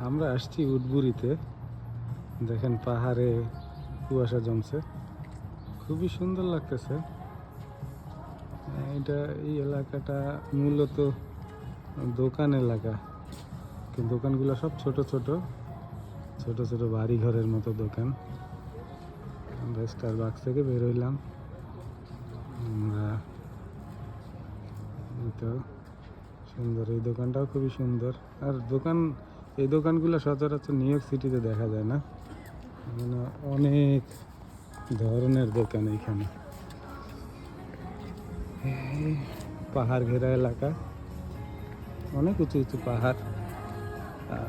আমরা আসছি উটবুরিতে দেখেন পাহাড়ে কুয়াশা জমছে। খুবই সুন্দর লাগতেছে। এটা এই এলাকাটা মূলত দোকান এলাকা। দোকানগুলো সব ছোট ছোট। ছোট ছোট বাড়ি ঘরের মতো দোকান। আমরা স্টার বাক্স থেকে বের হইলাম। আমরা তো সুন্দর। এই দোকানটাও খুবই সুন্দর। আর দোকান এই দোকানগুলো সচরাচর নিউ ইয়র্ক সিটিতে দেখা যায় না। মানে অনেক ধরনের দোকান এখানে। পাহাড় ঘেরা এলাকা। অনেক উঁচু উঁচু পাহাড়।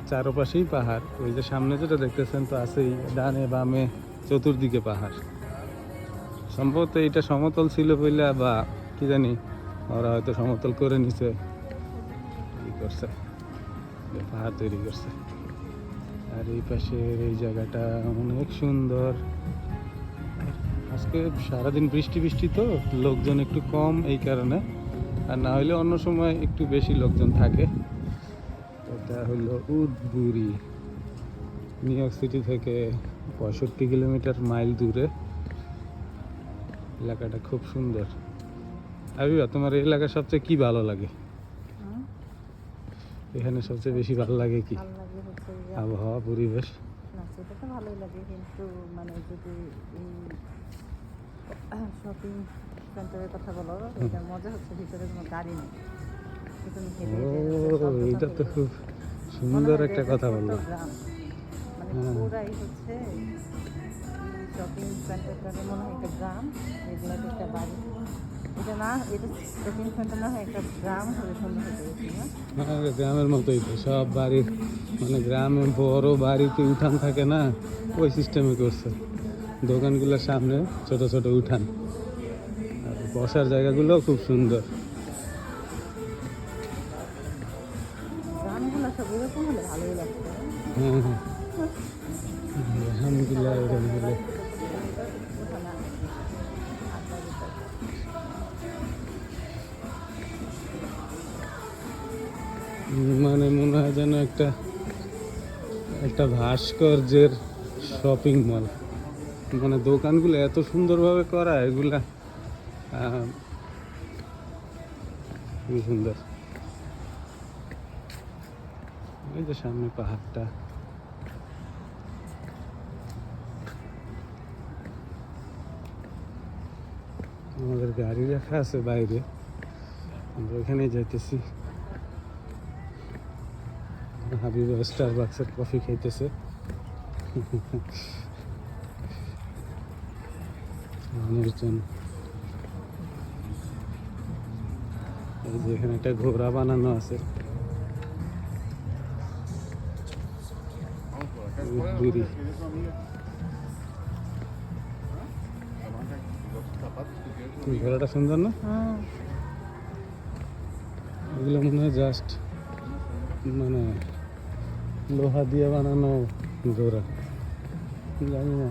চারপাশেই পাহাড়। ওই যে সামনে যেটা দেখতেছেন তো আছেই, ডানে বামে চতুর্দিকে পাহাড়। সম্ভবত এটা সমতল ছিল বইলা বা কি জানি, ওরা হয়তো সমতল করে নিছে। করছে? পাহাড় তৈরি করছে। আর এই পাশের এই জায়গাটা অনেক সুন্দর। আজকে সারাদিন বৃষ্টি বৃষ্টি তো, লোকজন একটু কম এই কারণে। আর না হলে অন্য সময় একটু বেশি লোকজন থাকে। এটা হলো উদবুরি, নিউ ইয়র্ক সিটি থেকে পঁয়ষট্টি কিলোমিটার মাইল দূরে। এলাকাটা খুব সুন্দর। আবিবা তোমার এলাকা সবচেয়ে কি ভালো লাগে? এখানে সবচেয়ে বেশি ভালো লাগে কি? আবহাওয়া পরিবেশ? না সেটা তো ভালোই লাগে কিন্তু মানে যদি এই শপিং সেন্টারের কথা বলো এটা মজা হচ্ছে ভিতরে কোনো গাড়ি নেই। ও এটা তো খুব সুন্দর একটা কথা বলল। মানে হ্যাঁ। পুরাই হচ্ছে শপিং মনে হয় একটা গ্রাম এগুলো একটা বাড়ি। এটা না এটা শপিং সেন্টার না একটা গ্রাম হলে সুন্দর হতে গেছে না? হ্যাঁ, গ্রামের মতোই তো সব বাড়ির মানে গ্রামে বড় বাড়িতে উঠান থাকে না ওই সিস্টেমে করছে। দোকানগুলোর সামনে ছোট ছোট উঠান। আর বসার জায়গাগুলো খুব সুন্দর। গ্রামগুলো সব এরকম হলে ভালোই লাগছে হ্যাঁ হ্যাঁ। মানে মনে হয় যেন একটা একটা ভাস্কর্যের শপিং মল মানে দোকানগুলো এত সুন্দরভাবে করা, এগুলা খুবই সুন্দর। এই যে সামনে পাহাড়টা। আমাদের গাড়ি রাখা আছে বাইরে। আমরা ওখানে যাইতেছি। হাবিব স্টার বাক্সের কফি খাইতেছে। মানুষজন। এখানে একটা ঘোড়া বানানো আছে। ঘোড়াটা সুন্দর না? এগুলো মনে হয় জাস্ট মানে লোহা দিয়ে বানানো ঘোড়া জানি না।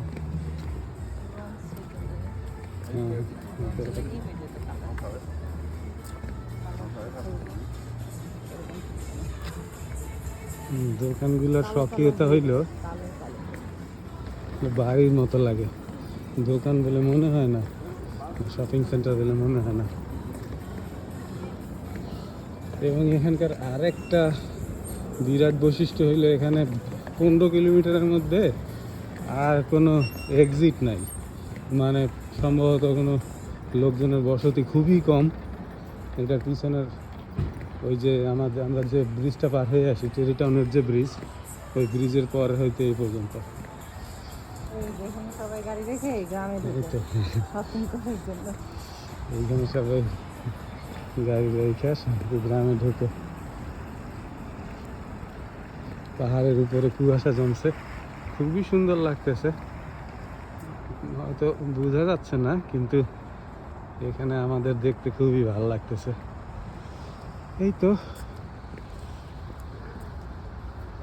দোকানগুলোর স্বকীয়তা হইল। বাড়ির মতো লাগে। দোকান বলে মনে হয় না শপিং সেন্টার বলে মনে হয় না। এবং এখানকার আরেকটা বিরাট বৈশিষ্ট্য হইল এখানে পনেরো কিলোমিটারের মধ্যে আর কোনো এক্সিট নাই। মানে সম্ভবত কোনো লোকজনের বসতি খুবই কম। এটা পিছনের ওই যে আমাদের আমরা যে ব্রিজটা পার হয়ে আসি টেরি টাউনের যে ব্রিজ ওই ব্রিজের পর হইতে এই পর্যন্ত। এইখানে সবাই গাড়ি রেখে গ্রামে ঢুকে। পাহাড়ের উপরে কুয়াশা জমছে। খুবই সুন্দর লাগতেছে। হয়তো বোঝা যাচ্ছে না, কিন্তু এখানে আমাদের দেখতে খুবই ভালো লাগতেছে। এই তো